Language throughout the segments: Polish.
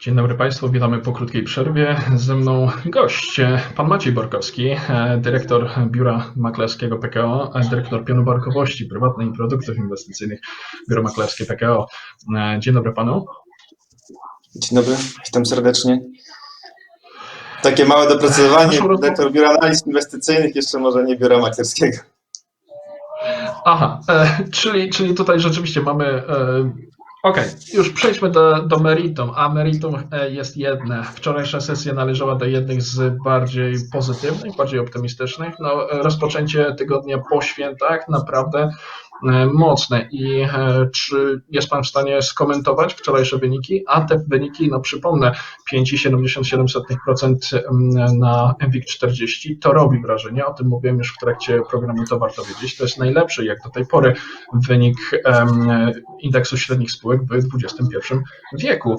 Dzień dobry Państwu, witamy po krótkiej przerwie. Ze mną gość, pan Maciej Borkowski, e, dyrektor biura maklerskiego PKO, dyrektor pionu bankowości prywatnej i produktów inwestycyjnych Biuro Maklerskie PKO. E, Dzień dobry Panu. Dzień dobry, witam serdecznie. Takie małe doprecyzowanie, dyrektor Biura Analiz Inwestycyjnych, jeszcze może nie Biura Maklerskiego. Aha, e, czyli, czyli tutaj rzeczywiście mamy. Okej, już przejdźmy do, do meritum, a meritum e, jest jedne. Wczorajsza sesja należała do jednych z bardziej pozytywnych, bardziej optymistycznych. No, e, rozpoczęcie tygodnia po świętach naprawdę mocne. I e, czy jest Pan w stanie skomentować wczorajsze wyniki? A te wyniki, no przypomnę, 5,77% na MWIG 40 to robi wrażenie. O tym mówiłem już w trakcie programu, to warto wiedzieć. To jest najlepszy jak do tej pory wynik indeksu średnich spółek w XXI wieku.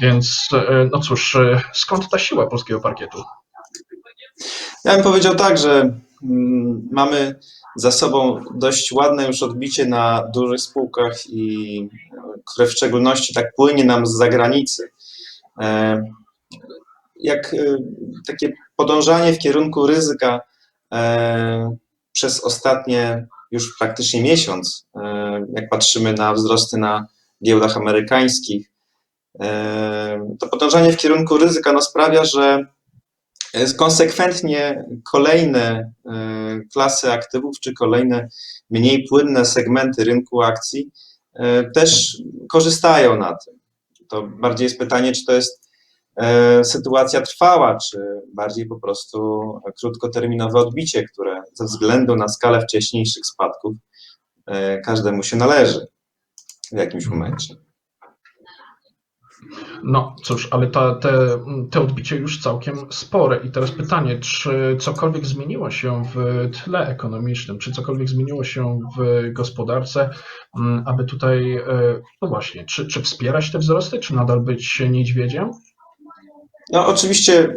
Więc e, no cóż, e, skąd ta siła polskiego parkietu? Ja bym powiedział tak, że mm, mamy za sobą dość ładne już odbicie na dużych spółkach, i, które w szczególności tak płynie nam z zagranicy. E, Jak e, takie podążanie w kierunku ryzyka e, przez ostatnie już praktycznie miesiąc, jak patrzymy na wzrosty na giełdach amerykańskich, to podążanie w kierunku ryzyka no, sprawia, że konsekwentnie kolejne klasy aktywów czy kolejne mniej płynne segmenty rynku akcji e, też korzystają na tym. To bardziej jest pytanie, czy to jest e, sytuacja trwała, czy bardziej po prostu krótkoterminowe odbicie, które ze względu na skalę wcześniejszych spadków e, każdemu się należy w jakimś momencie. No cóż, ale ta, te, te odbicie już całkiem spore. I teraz pytanie, czy cokolwiek zmieniło się w tle ekonomicznym, czy cokolwiek zmieniło się w gospodarce, m, aby tutaj, e, no właśnie, czy, czy wspierać te wzrosty, czy nadal być niedźwiedziem? No, oczywiście y,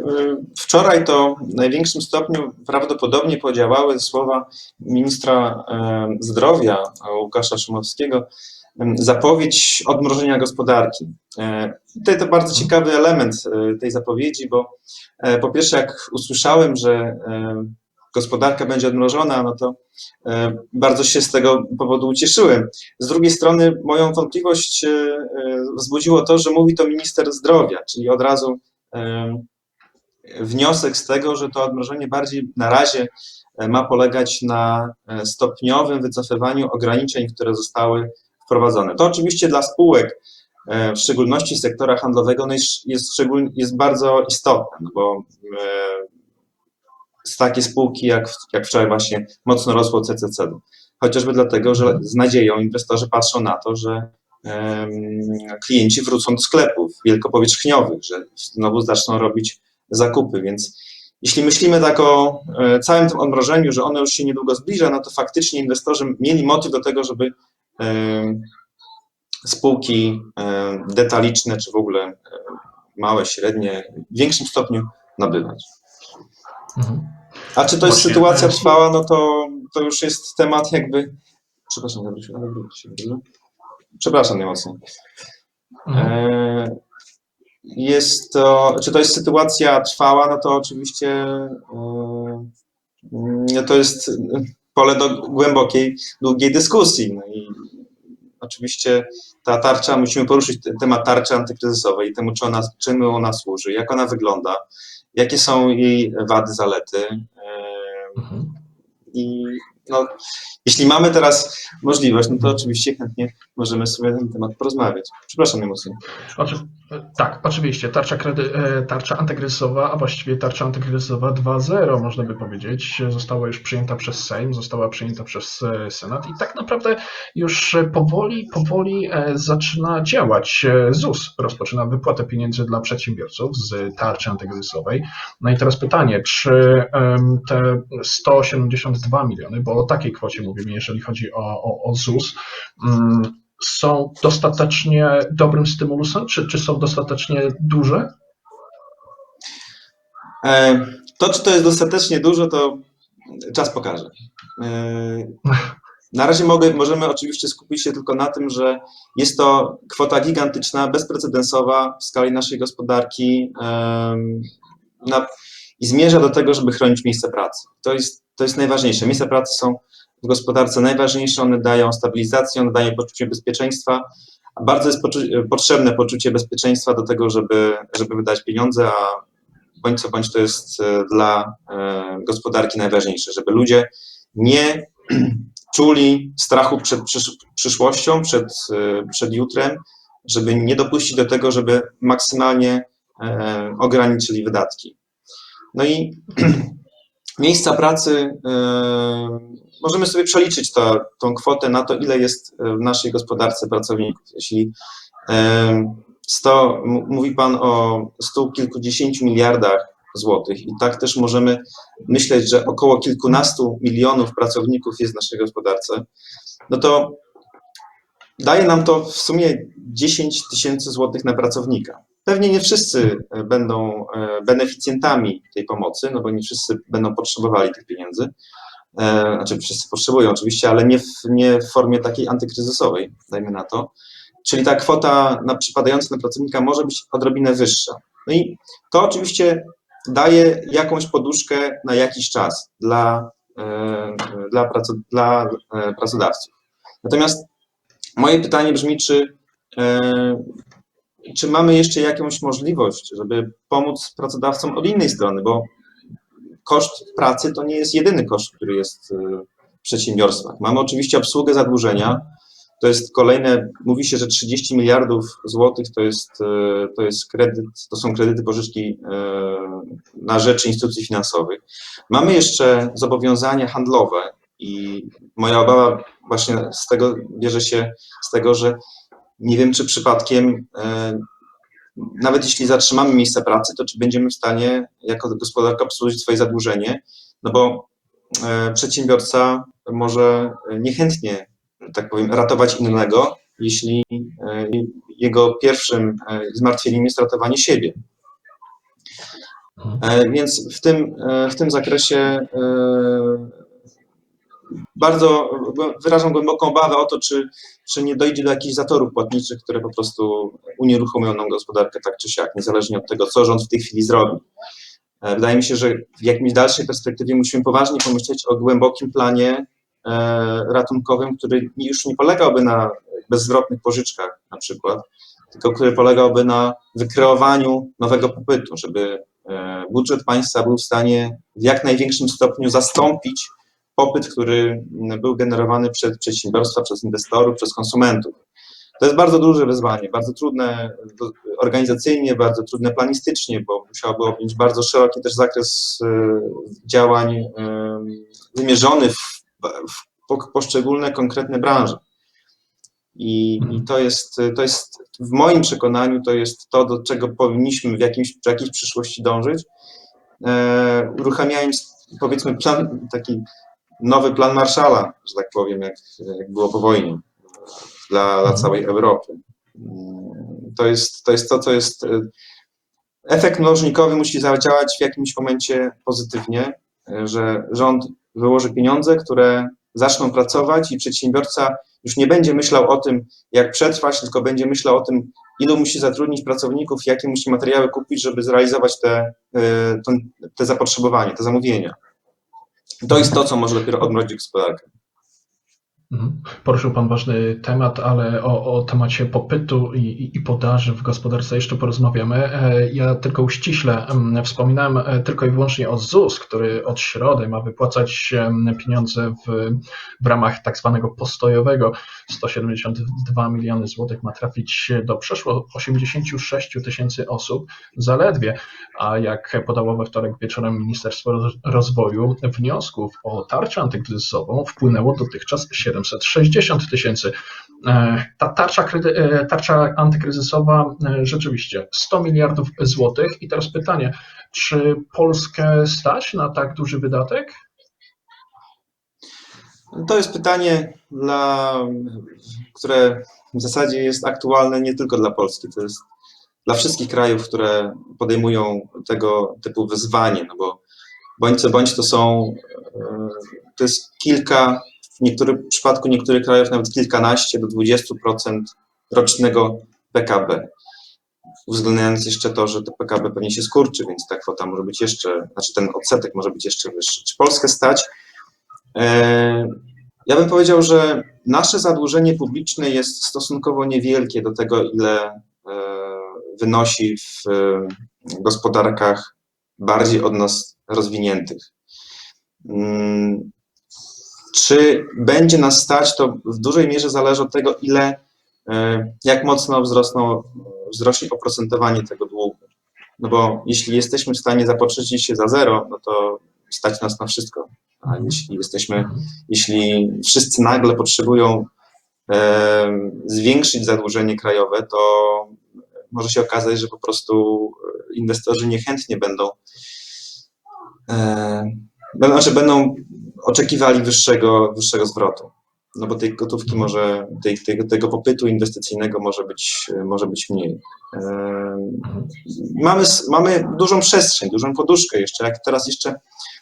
wczoraj to w największym stopniu prawdopodobnie podziałały słowa ministra y, zdrowia Łukasza Szumowskiego, zapowiedź odmrożenia gospodarki. Y, Tutaj to bardzo ciekawy element y, tej zapowiedzi, bo y, po pierwsze, jak usłyszałem, że gospodarka będzie odmrożona, no to bardzo się z tego powodu ucieszyłem. Z drugiej strony, moją wątpliwość wzbudziło to, że mówi to minister zdrowia, czyli od razu wniosek z tego, że to odmrożenie bardziej na razie e, ma polegać na e, stopniowym wycofywaniu ograniczeń, które zostały wprowadzone. To oczywiście dla spółek, e, w szczególności sektora handlowego, no jest, szczególnie, jest bardzo istotne, no bo e, z takie spółki jak, jak wczoraj właśnie mocno rosło CCC. Chociażby dlatego, że z nadzieją inwestorzy patrzą na to, że klienci wrócą do sklepów wielkopowierzchniowych, że znowu zaczną robić zakupy, więc jeśli myślimy tak o e, całym tym odmrożeniu, że ono już się niedługo zbliża, no to faktycznie inwestorzy mieli motyw do tego, żeby spółki detaliczne, czy w ogóle małe, średnie, w większym stopniu nabywać. Mhm. A czy to jest Właśnie, sytuacja trwała, no to, to już jest temat jakby... Przepraszam? Przepraszam najmocniej. Mhm. E, Jest to, czy to jest sytuacja trwała, no to oczywiście e, no to jest pole do głębokiej, długiej dyskusji. No i oczywiście ta tarcza, musimy poruszyć temat tarczy antykryzysowej, temu, czy ona, czym ona służy, jak ona wygląda, jakie są jej wady, zalety. Mhm. I no, jeśli mamy teraz możliwość, no to oczywiście chętnie możemy sobie na ten temat porozmawiać. Przepraszam. Oczy, tak, oczywiście. Tarcza, kredy, e, tarcza antykryzysowa, a właściwie tarcza antykryzysowa 2.0, można by powiedzieć, została już przyjęta przez Sejm, została przyjęta przez e, Senat i tak naprawdę już powoli, powoli e, zaczyna działać. ZUS rozpoczyna wypłatę pieniędzy dla przedsiębiorców z tarczy antykryzysowej. No i teraz pytanie, czy te 172 miliony, bo o takiej kwocie mówimy, jeżeli chodzi o, o, o ZUS, mm, są dostatecznie dobrym stymulusem, czy, czy są dostatecznie duże? E, To, czy to jest dostatecznie dużo, to czas pokaże. E, Na razie mogę, możemy oczywiście skupić się tylko na tym, że jest to kwota gigantyczna, bezprecedensowa w skali naszej gospodarki na, i zmierza do tego, żeby chronić miejsca pracy. To jest, to jest najważniejsze. Miejsca pracy są w gospodarce najważniejsze, one dają stabilizację, one dają poczucie bezpieczeństwa, bardzo jest poczu- potrzebne poczucie bezpieczeństwa do tego, żeby, żeby wydać pieniądze, a bądź co bądź to jest e, dla e, gospodarki najważniejsze, żeby ludzie nie czuli strachu przed przysz- przyszłością, przed, e, przed jutrem, żeby nie dopuścić do tego, żeby maksymalnie ograniczyli wydatki. No i miejsca pracy, e, możemy sobie przeliczyć to, tą kwotę na to, ile jest w naszej gospodarce pracowników. Jeśli e, 100, m- mówi Pan o stu kilkudziesięciu miliardach złotych i tak też możemy myśleć, że około kilkunastu milionów pracowników jest w naszej gospodarce, no to daje nam to w sumie 10 tysięcy złotych na pracownika. Pewnie nie wszyscy e, będą e, beneficjentami tej pomocy, no bo nie wszyscy będą potrzebowali tych pieniędzy. E, Znaczy wszyscy potrzebują oczywiście, ale nie w, nie w formie takiej antykryzysowej, dajmy na to. Czyli ta kwota na przypadająca na pracownika może być odrobinę wyższa. No i to oczywiście daje jakąś poduszkę na jakiś czas dla, dla, dla pracodawców. Natomiast moje pytanie brzmi, czy, czy mamy jeszcze jakąś możliwość, żeby pomóc pracodawcom od innej strony, bo koszt pracy to nie jest jedyny koszt, który jest e, w przedsiębiorstwach. Mamy oczywiście obsługę zadłużenia, to jest kolejne, mówi się, że 30 miliardów złotych to jest, e, to jest kredyt, to są kredyty pożyczki e, na rzecz instytucji finansowych. Mamy jeszcze zobowiązania handlowe i moja obawa właśnie z tego bierze się z tego, że nie wiem, czy przypadkiem e, nawet jeśli zatrzymamy miejsca pracy, to czy będziemy w stanie jako gospodarka obsłużyć swoje zadłużenie, no bo e, przedsiębiorca może niechętnie tak powiem, ratować innego, jeśli e, jego pierwszym zmartwieniem jest ratowanie siebie. Więc w tym, w tym zakresie bardzo wyrażam głęboką obawę o to, czy, czy nie dojdzie do jakichś zatorów płatniczych, które po prostu unieruchomią nam gospodarkę tak czy siak, niezależnie od tego, co rząd w tej chwili zrobi. E, Wydaje mi się, że w jakimś dalszej perspektywie musimy poważnie pomyśleć o głębokim planie e, ratunkowym, który już nie polegałby na bezzwrotnych pożyczkach na przykład, tylko który polegałby na wykreowaniu nowego popytu, żeby e, budżet państwa był w stanie w jak największym stopniu zastąpić popyt, który był generowany przez przedsiębiorstwa, przez inwestorów, przez konsumentów. To jest bardzo duże wyzwanie, bardzo trudne organizacyjnie, bardzo trudne planistycznie, bo musiałoby objąć bardzo szeroki też zakres e, działań e, wymierzony w, w po- poszczególne konkretne branże. I, I to jest, to jest, w moim przekonaniu, to jest to, do czego powinniśmy w jakimś, w jakiejś przyszłości dążyć, e, uruchamiając, powiedzmy, plan, taki nowy plan Marszala, że tak powiem, jak, jak było po wojnie dla, dla całej Europy. To jest, to jest to, co jest. e, Efekt mnożnikowy musi zadziałać w jakimś momencie pozytywnie, e, że rząd wyłoży pieniądze, które zaczną pracować i przedsiębiorca już nie będzie myślał o tym, jak przetrwać, tylko będzie myślał o tym, ilu musi zatrudnić pracowników, jakie musi materiały kupić, żeby zrealizować te, e, te zapotrzebowanie, te zamówienia. To jest to, co może dopiero odmrozić gospodarkę. Mhm. Poruszył Pan ważny temat, ale o, o temacie popytu i, i- podaży w gospodarce jeszcze porozmawiamy. E, Ja tylko uściśle em, wspominałem e, tylko i wyłącznie o ZUS, który od środy ma wypłacać em, pieniądze w, w ramach tak zwanego postojowego. 172 miliony złotych ma trafić do przeszło 86 tysięcy osób zaledwie, a jak podało we wtorek wieczorem Ministerstwo Roz- Rozwoju, wniosków o tarczę antykryzysową wpłynęło dotychczas 760 tysięcy. E, Ta tarcza, e, tarcza antykryzysowa e, rzeczywiście 100 miliardów złotych. I teraz pytanie, czy Polskę stać na tak duży wydatek? To jest pytanie, dla, które w zasadzie jest aktualne nie tylko dla Polski, to jest dla wszystkich krajów, które podejmują tego typu wyzwanie, no bo bądź co bądź to są, to jest kilka, w niektórym przypadku niektórych krajów nawet kilkanaście do 20% rocznego PKB. Uwzględniając jeszcze to, że to PKB pewnie się skurczy, więc ta kwota może być jeszcze, znaczy ten odsetek może być jeszcze wyższy. Czy Polskę stać? E, Ja bym powiedział, że nasze zadłużenie publiczne jest stosunkowo niewielkie do tego, ile e, wynosi w e, gospodarkach bardziej od nas rozwiniętych. Czy będzie nas stać, to w dużej mierze zależy od tego, ile, e, jak mocno wzrosną, wzrośnie oprocentowanie tego długu. No bo jeśli jesteśmy w stanie zapożyczyć się za zero, no to stać nas na wszystko. A jeśli jesteśmy jeśli wszyscy nagle potrzebują e, zwiększyć zadłużenie krajowe, to może się okazać, że po prostu inwestorzy niechętnie będą, e, będą, znaczy będą oczekiwali wyższego, wyższego zwrotu. No bo tej gotówki może, tej, tego, tego popytu inwestycyjnego może być, może być mniej. E, mamy, mamy dużą przestrzeń, dużą poduszkę jeszcze. Jak teraz jeszcze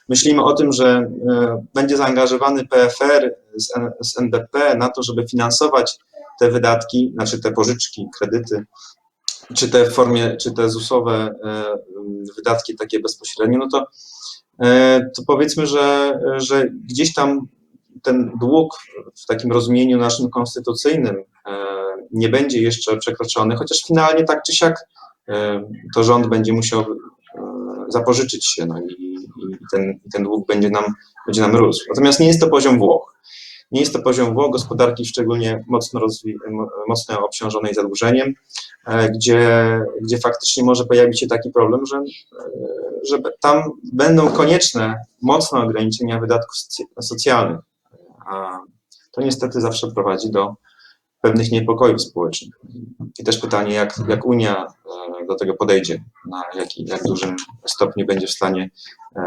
myślimy o tym, że e, będzie zaangażowany PFR z, z NBP na to, żeby finansować te wydatki, znaczy te pożyczki, kredyty, czy te w formie, czy te ZUS-owe e, wydatki takie bezpośrednie, no to, to powiedzmy, że, że gdzieś tam ten dług w takim rozumieniu naszym konstytucyjnym e, nie będzie jeszcze przekroczony, chociaż finalnie tak czy siak e, to rząd będzie musiał e, zapożyczyć się no i, i, ten, ten dług będzie nam, będzie nam rósł. Natomiast nie jest to poziom Włoch. Nie jest to poziom Włoch, gospodarki szczególnie mocno, mocno obciążonej zadłużeniem, e, gdzie, gdzie faktycznie może pojawić się taki problem, że, e, że tam będą konieczne mocne ograniczenia wydatków soc- socjalnych. A to niestety zawsze prowadzi do pewnych niepokojów społecznych. I też pytanie, jak, jak Unia e, do tego podejdzie, na jaki, jak dużym stopniu będzie w stanie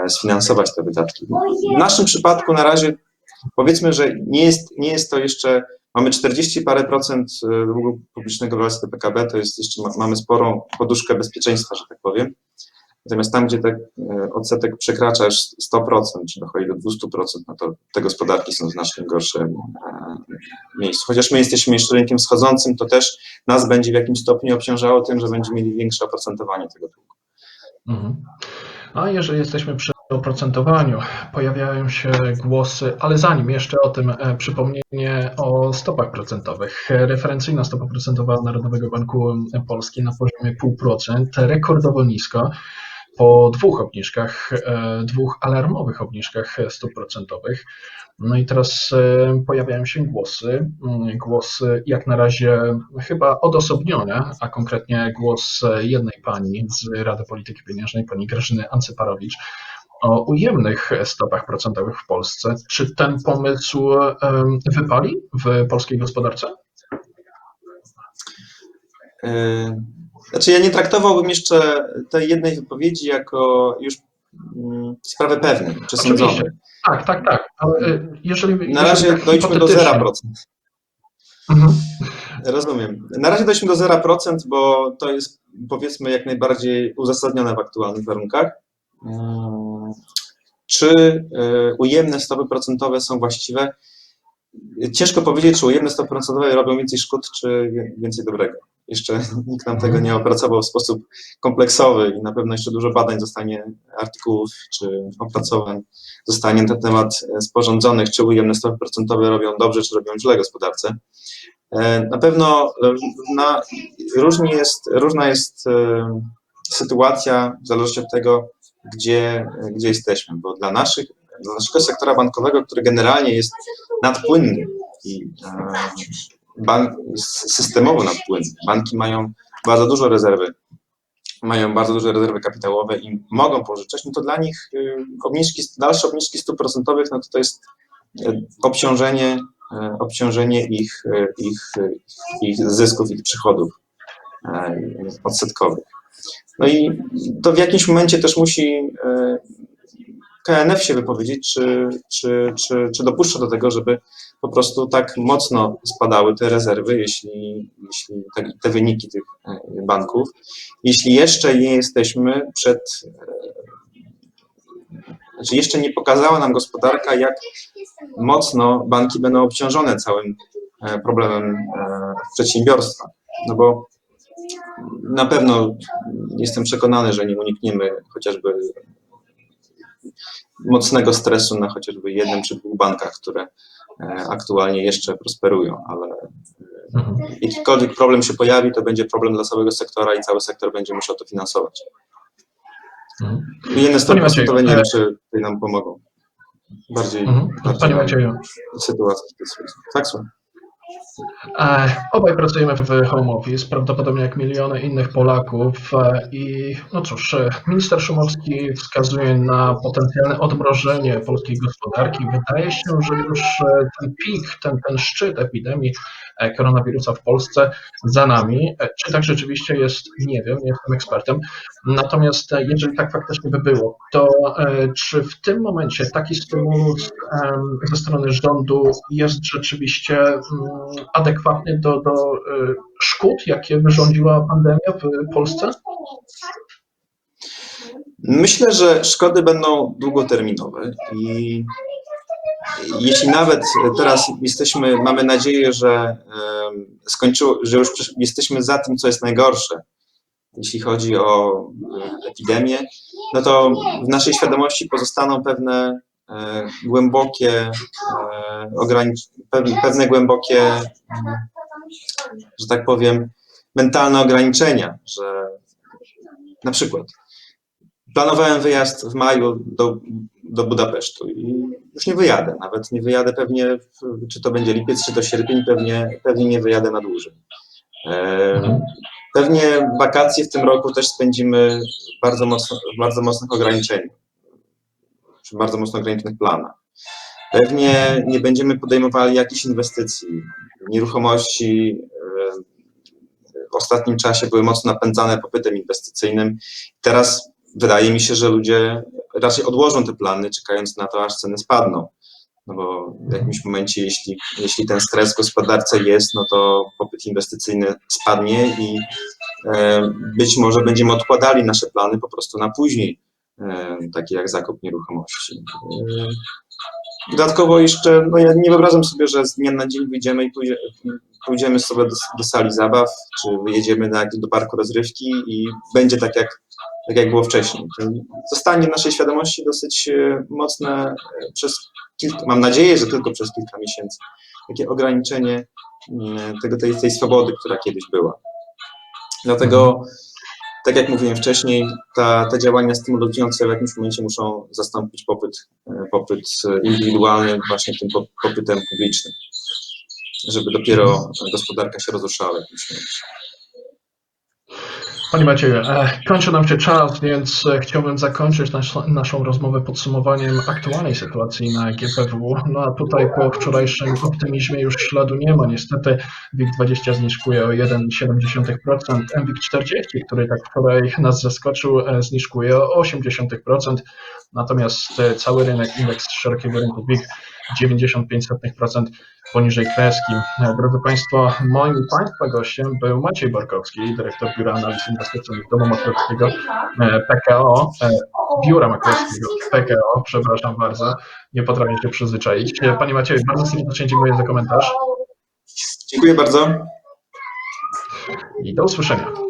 sfinansować te wydatki. W naszym przypadku na razie powiedzmy, że nie jest, nie jest to jeszcze, mamy 40 parę procent e, długu publicznego w relacji do PKB, to jest jeszcze, ma- mamy sporą poduszkę bezpieczeństwa, że tak powiem. Natomiast tam, gdzie ten e, odsetek przekracza już 100%, czy dochodzi do 200%, no to te gospodarki są w znacznie gorszym e, miejscu. Chociaż my jesteśmy jeszcze rynkiem wschodzącym, to też nas będzie w jakimś stopniu obciążało tym, że będziemy mieli większe oprocentowanie tego długu. Mhm. A jeżeli jesteśmy przy oprocentowaniu, pojawiają się głosy, ale zanim jeszcze o tym e, przypomnienie o stopach procentowych. Referencyjna stopa procentowa Narodowego Banku Polski na poziomie 0,5%, rekordowo nisko po dwóch obniżkach, e, dwóch alarmowych obniżkach stóp procentowych. No i teraz e, pojawiają się głosy, mm, głosy jak na razie chyba odosobnione, a konkretnie głos jednej pani z Rady Polityki Pieniężnej, pani Grażyny Ancyparowicz, o ujemnych stopach procentowych w Polsce. Czy ten pomysł wypali w polskiej gospodarce? E, Znaczy ja nie traktowałbym jeszcze tej jednej wypowiedzi jako już mm, sprawę pewną, przesądzoną. Oczywiście. Tak, tak, tak. Ale e, jeżeli, Na razie jeżeli tak dojdźmy do hipotetycznie- 0%. Mhm. Rozumiem. Na razie dojdźmy do 0%, bo to jest powiedzmy jak najbardziej uzasadnione w aktualnych warunkach. Czy e, ujemne stopy procentowe są właściwe? Ciężko powiedzieć, czy ujemne stopy procentowe robią więcej szkód, czy więcej dobrego. Jeszcze nikt nam tego nie opracował w sposób kompleksowy i na pewno jeszcze dużo badań zostanie, artykułów czy opracowań zostanie na ten temat e, sporządzonych, czy ujemne stopy procentowe robią dobrze, czy robią źle gospodarce. E, Na pewno na, różnie jest, różna jest sytuacja w zależności od tego, gdzie, gdzie jesteśmy, bo dla, naszych, dla naszego sektora bankowego, który generalnie jest nadpłynny i e, bank, systemowo nadpłynny, banki mają bardzo dużo rezerwy, mają bardzo duże rezerwy kapitałowe i mogą pożyczać, no to dla nich e, obniżki, dalsze obniżki stóp procentowych, no to to jest e, obciążenie e, obciążenie ich, ich, ich zysków, ich przychodów odsetkowych. No i to w jakimś momencie też musi e, KNF się wypowiedzieć, czy, czy, czy, czy dopuszcza do tego, żeby po prostu tak mocno spadały te rezerwy, jeśli, jeśli te, te wyniki tych e, banków, jeśli jeszcze nie jesteśmy przed, e, znaczy jeszcze nie pokazała nam gospodarka, jak mocno banki będą obciążone całym problemem przedsiębiorstwa. No bo na pewno jestem przekonany, że nie unikniemy chociażby mocnego stresu na chociażby jednym czy dwóch bankach, które e, aktualnie jeszcze prosperują, ale Mhm. jakikolwiek problem się pojawi, to będzie problem dla całego sektora i cały sektor będzie musiał to finansować. Mhm. I Jedne stopy procentowe nie e- wiem, czy tutaj nam pomogą. Bardziej, Mhm. bardziej Panie Macieju, sytuacji. w tej sytuacji. Tak, słucham. E, Obaj pracujemy w home office, prawdopodobnie jak miliony innych Polaków e, i no cóż, e, minister Szumowski wskazuje na potencjalne odmrożenie polskiej gospodarki. Wydaje się, że już ten pik, ten, ten szczyt epidemii koronawirusa w Polsce za nami. Czy tak rzeczywiście jest? Nie wiem, nie jestem ekspertem. Natomiast jeżeli tak faktycznie by było, to czy w tym momencie taki stymulus ze strony rządu jest rzeczywiście mm, adekwatny do, do e, szkód, jakie wyrządziła pandemia w Polsce? Myślę, że szkody będą długoterminowe i jeśli nawet teraz jesteśmy, mamy nadzieję, że em, skończyło, że już jesteśmy za tym, co jest najgorsze, jeśli chodzi o e, epidemię, no to w naszej świadomości pozostaną pewne głębokie, e, pewne, głębokie, że tak powiem, mentalne ograniczenia, że na przykład planowałem wyjazd w maju do, do Budapesztu i już nie wyjadę, nawet nie wyjadę pewnie, czy to będzie lipiec, czy to sierpień, pewnie, pewnie nie wyjadę na dłużej. E, Pewnie wakacje w tym roku też spędzimy bardzo, mocno, w bardzo mocnych ograniczeniach, przy bardzo mocno ograniczonych planach. Pewnie nie będziemy podejmowali jakichś inwestycji. Nieruchomości e, w ostatnim czasie były mocno napędzane popytem inwestycyjnym. Teraz wydaje mi się, że ludzie raczej odłożą te plany, czekając na to, aż ceny spadną. No bo w jakimś momencie, jeśli, jeśli ten stres w gospodarce jest, no to popyt inwestycyjny spadnie i e, być może będziemy odkładali nasze plany po prostu na później, takie jak zakup nieruchomości. E, dodatkowo jeszcze, no ja nie wyobrażam sobie, że z dnia na dzień wyjdziemy i pójdzie, pójdziemy sobie do, do sali zabaw, czy wyjedziemy na, do parku rozrywki i będzie tak jak, tak jak było wcześniej. Zostanie w naszej świadomości dosyć e, mocne e, przez kilka, mam nadzieję, że tylko przez kilka miesięcy, takie ograniczenie mm, tego, tej, tej swobody, która kiedyś była. Dlatego, tak jak mówiłem wcześniej, ta, te działania stymulujące w jakimś momencie muszą zastąpić popyt, e, popyt e, indywidualny właśnie tym po- popytem publicznym, żeby dopiero gospodarka się rozruszała w jakimś momencie. Panie Macieju, e, kończy nam się czas, więc e, chciałbym zakończyć nasz, naszą rozmowę podsumowaniem aktualnej sytuacji na GPW. No a tutaj po wczorajszym optymizmie już śladu nie ma. Niestety WIG20 zniżkuje o 1,7%, MWIG40, który tak wczoraj nas zaskoczył, e, zniżkuje o 0,8%, natomiast cały rynek, indeks szerokiego rynku WIG 95% poniżej kreski. Drodzy Państwo, moim Państwa gościem był Maciej Borkowski, dyrektor Biura Analiz Inwestycyjnych Domu Maklerskiego e, PKO, e, Biura Maklerskiego PKO, przepraszam bardzo, nie potrafię się przyzwyczaić. E, Panie Macieju, bardzo serdecznie dziękuję za komentarz Dziękuję bardzo. i do usłyszenia.